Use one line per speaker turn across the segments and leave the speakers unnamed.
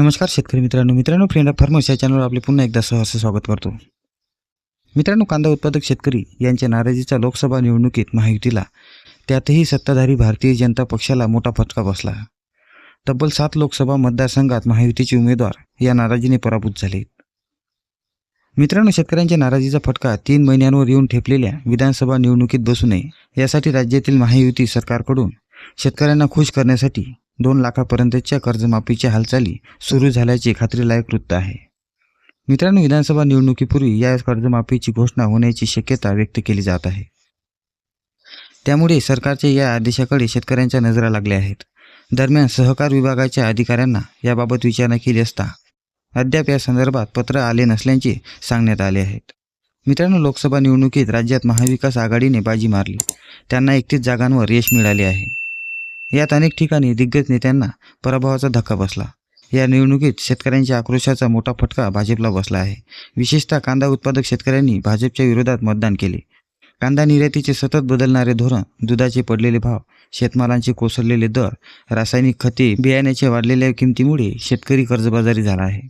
नमस्कार शेतकरी मित्रांनो. मित्रांनो फ्रेंड ऑफ फार्मर्स या चॅनलवर आपले पुन्हा एकदा सहर्ष स्वागत करतो. मित्रांनो कांदा उत्पादक शेतकरी यांच्या नाराजीचा लोकसभा निवडणुकीत महायुतीला त्यातही सत्ताधारी भारतीय जनता पक्षाला मोठा फटका बसला. तब्बल सात लोकसभा मतदारसंघात महायुतीचे उमेदवार या नाराजीने पराभूत झाले. मित्रांनो शेतकऱ्यांच्या नाराजीचा फटका तीन महिन्यांवर येऊन ठेपलेल्या विधानसभा निवडणुकीत बसू नये यासाठी राज्यातील महायुती सरकारकडून शेतकऱ्यांना खुश करण्यासाठी दोन लाखापर्यंतच्या कर्जमाफीच्या हालचाली सुरू झाल्याचे खात्रीलायक वृत्त आहे. मित्रांनो विधानसभा निवडणुकीपूर्वी या कर्जमाफीची घोषणा होण्याची शक्यता व्यक्त केली जात आहे. त्यामुळे सरकारच्या या आदेशाकडे शेतकऱ्यांच्या नजरा लागल्या आहेत. दरम्यान सहकार विभागाच्या अधिकाऱ्यांना याबाबत विचारणा केली असता अद्याप या संदर्भात पत्र आले नसल्याचे सांगण्यात आले आहेत. मित्रांनो लोकसभा निवडणुकीत राज्यात महाविकास आघाडीने बाजी मारली. त्यांना एकतीस जागांवर यश मिळाले आहे. यात अनेक ठिकाणी दिग्गज नेत्यांना पराभवाचा धक्का बसला. या निवडणुकीत शेतकऱ्यांच्या आक्रोशाचा मोठा फटका भाजपला बसला आहे. विशेषतः कांदा उत्पादक शेतकऱ्यांनी भाजपच्या विरोधात मतदान केले. कांदा निर्यातीचे सतत बदलणारे धोरण दुधाचे पडलेले भाव शेतमालांचे कोसळलेले दर रासायनिक खते बियाण्याच्या वाढलेल्या किमतीमुळे शेतकरी कर्जबाजारी झाला आहे.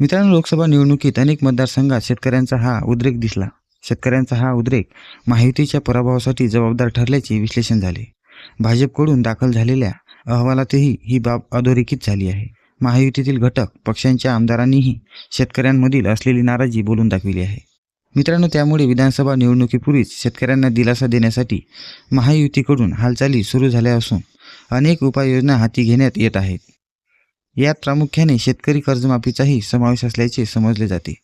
मित्रांनो लोकसभा निवडणुकीत अनेक मतदारसंघात शेतकऱ्यांचा हा उद्रेक दिसला. शेतकऱ्यांचा हा उद्रेक माहितीच्या पराभवासाठी जबाबदार ठरल्याचे विश्लेषण झाले. भाजपकडून दाखल झालेल्या अहवालातही ही बाब अधोरेखित झाली आहे. महायुतीतील घटक पक्षांच्या आमदारांनीही शेतकऱ्यांमधील असलेली नाराजी बोलून दाखविली आहे. मित्रांनो त्यामुळे विधानसभा निवडणुकीपूर्वीच शेतकऱ्यांना दिलासा देण्यासाठी महायुतीकडून हालचाली सुरू झाल्या असून अनेक उपाययोजना हाती घेण्यात येत आहेत. यात प्रामुख्याने शेतकरी कर्जमाफीचाही समावेश असल्याचे समजले जाते.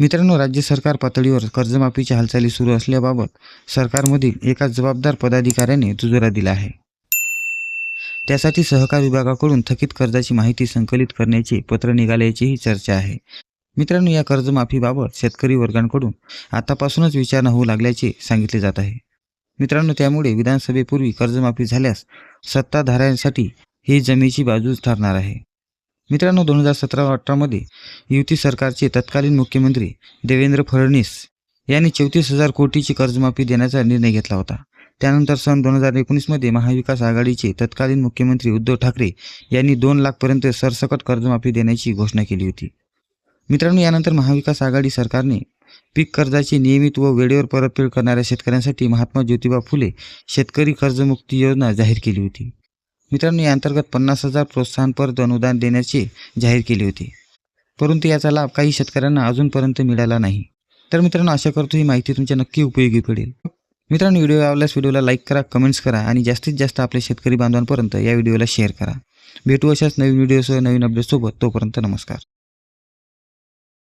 मित्रांनो राज्य सरकार पातळीवर कर्जमाफीच्या हालचाली सुरू असल्याबाबत सरकारमधील एका जबाबदार पदाधिकाऱ्याने दुजोरा दिला आहे. त्यासाठी सहकार विभागाकडून थकीत कर्जाची माहिती संकलित करण्याचे पत्र निघाल्याचीही चर्चा आहे. मित्रांनो या कर्जमाफीबाबत शेतकरी वर्गांकडून आतापासूनच विचारणा होऊ लागल्याचे सांगितले जात आहे. मित्रांनो त्यामुळे विधानसभेपूर्वी कर्जमाफी झाल्यास सत्ताधाऱ्यांसाठी ही जमेची बाजूच ठरणार आहे. मित्रांनो दोन हजार सतरा अठरामध्ये युती सरकारचे तत्कालीन मुख्यमंत्री देवेंद्र फडणवीस यांनी चौतीस हजार कोटीची कर्जमाफी देण्याचा निर्णय घेतला होता. त्यानंतर सन दोन हजार एकोणीसमध्ये महाविकास आघाडीचे तत्कालीन मुख्यमंत्री उद्धव ठाकरे यांनी दोन लाखपर्यंत सरसकट कर्जमाफी देण्याची घोषणा केली होती. मित्रांनो यानंतर महाविकास आघाडी सरकारने पीक कर्जाची नियमित व वेळेवर परतफेड करणाऱ्या शेतकऱ्यांसाठी महात्मा ज्योतिबा फुले शेतकरी कर्जमुक्ती योजना जाहीर केली होती. मित्रांनो या अंतर्गत पन्नास हजार प्रोत्साहनपर अनुदान देण्याची जाहीर केली होती. परंतु याचा लाभ काही शेतकऱ्यांना अजूनपर्यंत मिळाला नाही. तर मित्रांनो आशा करतो ही माहिती तुमच्या नक्की उपयोगी पडेल. मित्रांनो व्हिडिओ आवडल्यास व्हिडिओला लाईक करा कमेंट्स करा आणि जास्तीत जास्त आपल्या शेतकरी बांधवांपर्यंत या व्हिडिओला शेअर करा. भेटू अशाच नवीन व्हिडिओसह नवीन अपडेटसोबत तोपर्यंत नमस्कार.